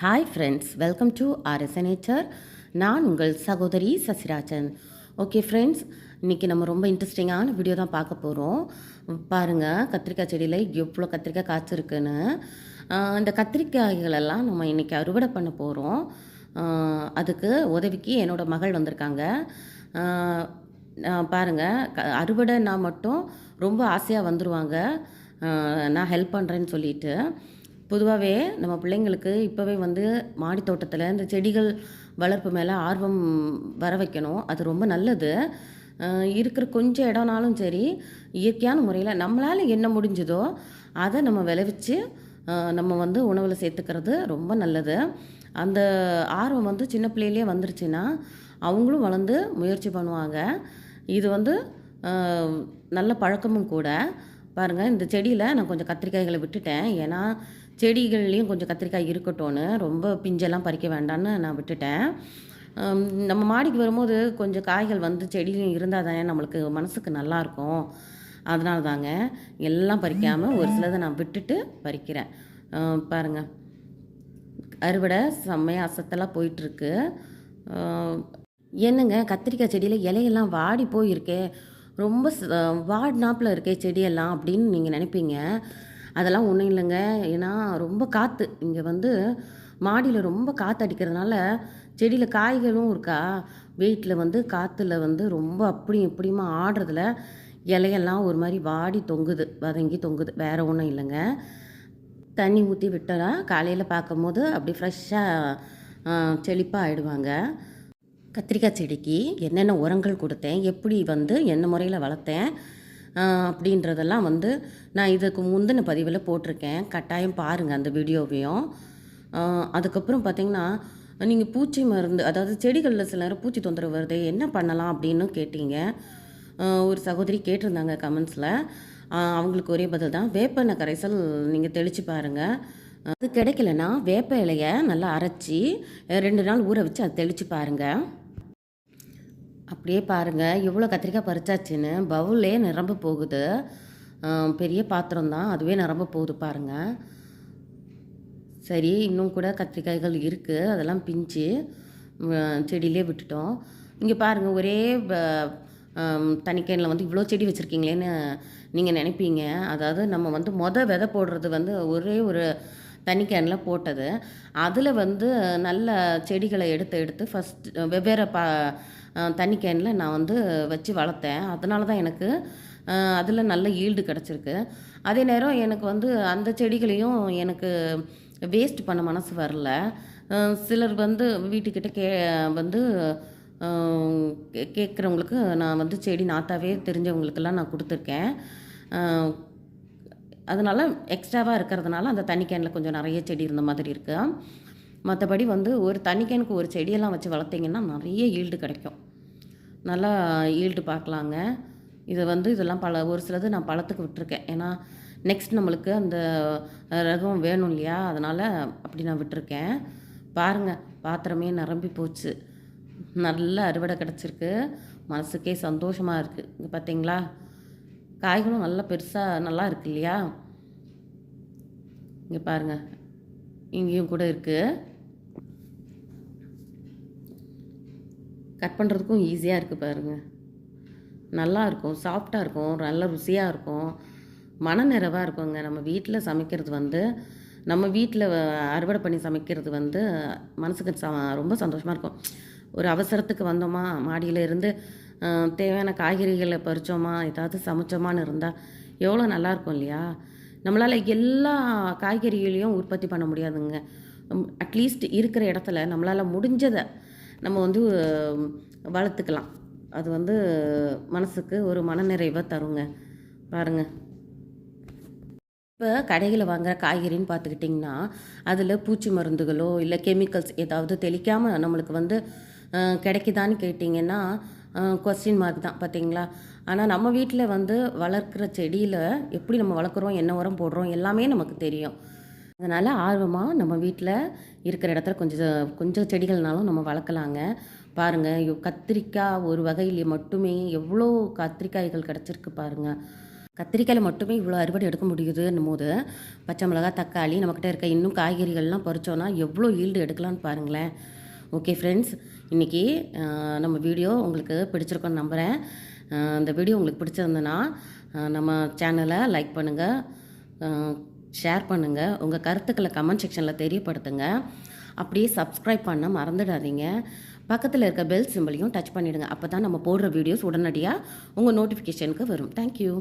Hi friends welcome to RS nature நான் உங்கள் சகோதரி சசிராஜன். ஓகே ஃப்ரெண்ட்ஸ் இன்றைக்கி நம்ம ரொம்ப இன்ட்ரெஸ்டிங்கான வீடியோ தான் பார்க்க போகிறோம் பாருங்கள் கத்திரிக்காய் செடியில் எவ்வளோ கத்திரிக்காய் காய்ச்சிருக்குன்னு. இந்த கத்திரிக்காய்களெல்லாம் நம்ம இன்றைக்கி அறுவடை பண்ண போகிறோம் அதுக்கு உதவிக்கு என்னோட மகள் வந்திருக்காங்க. பாருங்கள் க அறுவடைனா மட்டும் ரொம்ப ஆசையாக வந்துடுவாங்க நான் ஹெல்ப் பண்ணுறேன்னு சொல்லிட்டு. பொதுவாகவே நம்ம பிள்ளைங்களுக்கு இப்போவே வந்து மாடி தோட்டத்தில் இந்த செடிகள் வளர்ப்பு மேலே ஆர்வம் வர வைக்கணும். அது ரொம்ப நல்லது. இருக்கிற கொஞ்சம் இடம்னாலும் சரி இயற்கையான முறையில் நம்மளால் என்ன முடிஞ்சதோ அதை நம்ம விளைவிச்சு நம்ம வந்து உணவில் சேர்த்துக்கிறது ரொம்ப நல்லது. அந்த ஆர்வம் வந்து சின்ன பிள்ளையிலே வந்துருச்சுன்னா அவங்களும் வளர்ந்து முயற்சி பண்ணுவாங்க. இது வந்து நல்ல பழக்கமும் கூட. பாருங்கள் இந்த செடியில் நான் கொஞ்சம் கத்திரிக்காய்களை விட்டுட்டேன். ஏன்னா செடிகள்லேயும் கொஞ்சம் கத்திரிக்காய் இருக்கட்டும்னு ரொம்ப பிஞ்செல்லாம் பறிக்க வேண்டாம்னு நான் விட்டுட்டேன். நம்ம மாடிக்கு வரும்போது கொஞ்சம் காய்கள் வந்து செடியிலையும் இருந்தால் தானே நம்மளுக்கு மனசுக்கு நல்லாயிருக்கும் அதனால தாங்க எல்லாம் பறிக்காமல் ஒரு சிலதை நான் விட்டுட்டு பறிக்கிறேன். பாருங்கள் பாருங்க. அறுவடை செம்மையாக அசத்தெல்லாம் போயிட்டுருக்கு. என்னங்க கத்திரிக்காய் செடியில் இலையெல்லாம் வாடி போயிருக்கே. ரொம்ப வாடினாப்பில் இருக்கே செடியெல்லாம் அப்படின்னு நீங்கள் நினைப்பீங்க. அதெல்லாம் ஒன்றும் இல்லைங்க. ஏன்னா ரொம்ப காற்று இங்கே வந்து மாடியில் ரொம்ப காற்று அடிக்கிறதுனால செடியில் காய்களும் இருக்கா? வெயிட்டில் வந்து காற்றுல வந்து ரொம்ப அப்படியும் இப்படியுமா ஆடுறதுல இலையெல்லாம் ஒரு மாதிரி வாடி தொங்குது. வதங்கி தொங்குது. வேறு ஒன்றும் இல்லைங்க. தண்ணி ஊற்றி விட்டோன்னா காலையில் பார்க்கும்போது அப்படி ஃப்ரெஷ்ஷாக செழிப்பாக ஆகிடுவாங்க கத்திரிக்காய் செடிக்கு என்னென்ன உரங்கள் கொடுத்தேன்? எப்படி வந்து என்ன முறையில் வளர்த்தேன்? அப்படின்றதெல்லாம் வந்து நான் இதுக்கு முந்தின பதிவில் போட்டிருக்கேன். கட்டாயம் பாருங்கள் அந்த வீடியோவையும். அதுக்கப்புறம் பார்த்தீங்கன்னா நீங்கள் பூச்சி மருந்து அதாவது செடிகளில் சில நேரம் பூச்சி தொந்தரவு வருது என்ன பண்ணலாம் அப்படின்னு கேட்டீங்க. ஒரு சகோதரி கேட்டிருந்தாங்க கமெண்ட்ஸில். அவங்களுக்கு ஒரே பதில் தான் வேப்பெண்ணெய் கரைசல் நீங்கள் தெளித்து பாருங்கள் அது கிடைக்கலன்னா வேப்ப இலையை நல்லா அரைச்சி ரெண்டு நாள் ஊற வச்சு அதை தெளித்து பாருங்கள் அப்படியே பாருங்கள் எவ்வளோ கத்திரிக்காய் பறிச்சாச்சுன்னு பவுலே நிரம்ப போகுது. பெரிய பாத்திரம் தான். அதுவே நிரம்ப போகுது பாருங்கள் சரி இன்னும் கூட கத்திரிக்காய்கள் இருக்குது அதெல்லாம் பிஞ்சு செடியிலே விட்டுட்டோம். இங்கே பாருங்கள் ஒரே தனிக்கேனில் வந்து இவ்வளோ செடி வச்சுருக்கீங்களேன்னு நீங்கள் நினைப்பீங்க. அதாவது நம்ம வந்து மொதல் விதை போடுறது வந்து ஒரே ஒரு தனிக்கேனில் போட்டது. அதில் வந்து நல்ல செடிகளை எடுத்து எடுத்து ஃபஸ்ட் வெவ்வேறு பா தண்ணி கேனில் நான் வந்து வச்சு வளர்த்தேன். அதனால தான் எனக்கு அதில் நல்ல ஈல்டு கிடச்சிருக்கு. அதே நேரம் எனக்கு வந்து அந்த செடிகளையும் எனக்கு வேஸ்ட் பண்ண மனசு வரல. சிலர் வந்து வீட்டுக்கிட்ட கே வந்து கே கேட்குறவங்களுக்கு நான் வந்து செடி நாத்தாவே தெரிஞ்சவங்களுக்கெல்லாம் நான் கொடுத்துருக்கேன். அதனால் எக்ஸ்ட்ராவாக இருக்கிறதுனால அந்த தண்ணி கேனில் கொஞ்சம் நிறைய செடி இருந்த மாதிரி இருக்குது மற்றபடி வந்து ஒரு தனிக்கனுக்கு ஒரு செடியெல்லாம் வச்சு வளர்த்திங்கன்னா நிறைய ஈல்டு கிடைக்கும். நல்லா ஈல்டு பார்க்கலாங்க. இது வந்து இதெல்லாம் பல ஒரு சிலது நான் பழத்துக்கு விட்டுருக்கேன். ஏன்னா நெக்ஸ்ட் நம்மளுக்கு அந்த ரகம் வேணும் இல்லையா? அதனால் அப்படி நான் விட்டுருக்கேன். பாருங்கள் பாத்திரமே நிரம்பி போச்சு. நல்ல அறுவடை கிடச்சிருக்கு. மனசுக்கே சந்தோஷமாக இருக்குது இங்கே பார்த்தீங்களா காய்களும் நல்லா பெருசாக நல்லா இருக்கு இல்லையா? இங்கே பாருங்கள் இங்கேயும் கூட இருக்குது கட் பண்ணுறதுக்கும் ஈஸியாக இருக்குது பாருங்கள் நல்லா இருக்கும் சாஃப்டாக இருக்கும் நல்ல ருசியாக இருக்கும். மனநிறைவாக இருக்குங்க. நம்ம வீட்டில் சமைக்கிறது வந்து நம்ம வீட்டில் அறுவடை பண்ணி சமைக்கிறது வந்து மனசுக்கு ச ரொம்ப சந்தோஷமாக இருக்கும். ஒரு அவசரத்துக்கு வந்தோமா மாடியில் இருந்து தேவையான காய்கறிகளை பறித்தோமா ஏதாவது சமைச்சோமான்னு இருந்தால் எவ்வளோ நல்லாயிருக்கும் இல்லையா? நம்மளால் எல்லா காய்கறிகளையும் உற்பத்தி பண்ண முடியாதுங்க. அட்லீஸ்ட் இருக்கிற இடத்துல நம்மளால் முடிஞ்சதை நம்ம வந்து வளர்த்துக்கலாம். அது வந்து மனசுக்கு ஒரு மனநிறைவை தருங்க. பாருங்கள் இப்போ கடையில் வாங்குகிற காய்கறின்னு பார்த்துக்கிட்டிங்கன்னா அதில் பூச்சி மருந்துகளோ இல்லை கெமிக்கல்ஸ் ஏதாவது தெளிக்காமல் நம்மளுக்கு வந்து கிடைக்குதான்னு கேட்டிங்கன்னா கொஸ்டின் மார்க் தான். பார்த்தீங்களா ஆனால் நம்ம வீட்டில் வந்து வளர்க்குற செடியில் எப்படி நம்ம வளர்க்குறோம் என்ன உரம் போடுறோம் எல்லாமே நமக்கு தெரியும். அதனால் ஆர்வமாக நம்ம வீட்டில் இருக்கிற இடத்துல கொஞ்சம் கொஞ்சம் செடிகள்னாலும் நம்ம வளர்க்கலாங்க. பாருங்கள் கத்திரிக்காய் ஒரு வகையில் மட்டுமே எவ்வளோ கத்திரிக்காய்கள் கிடச்சிருக்கு பாருங்கள் கத்திரிக்காயில் மட்டுமே இவ்வளோ அறுவடை எடுக்க முடியுதுன்னும் போது பச்சை மிளகா தக்காளி நம்மக்கிட்ட இருக்க இன்னும் காய்கறிகள்லாம் பறித்தோன்னா எவ்வளோ ஈல்டு எடுக்கலாம்னு பாருங்களேன். ஓகே ஃப்ரெண்ட்ஸ் இன்றைக்கி நம்ம வீடியோ உங்களுக்கு பிடிச்சிருக்கோன்னு நம்புகிறேன் இந்த வீடியோ உங்களுக்கு பிடிச்சிருந்ததுன்னா நம்ம சேனலை லைக் பண்ணுங்கள் ஷேர் பண்ணுங்கள் உங்கள் கருத்துக்களை கமெண்ட் செக்ஷனில் தெரியப்படுத்துங்க. அப்படியே சப்ஸ்கிரைப் பண்ண மறந்துடாதீங்க. பக்கத்தில் இருக்க பெல் சிம்பிளையும் டச் பண்ணிவிடுங்க அப்போ தான் நம்ம போடுற வீடியோஸ் உடனடியாக உங்கள் நோட்டிஃபிகேஷனுக்கு வரும். தேங்க்யூ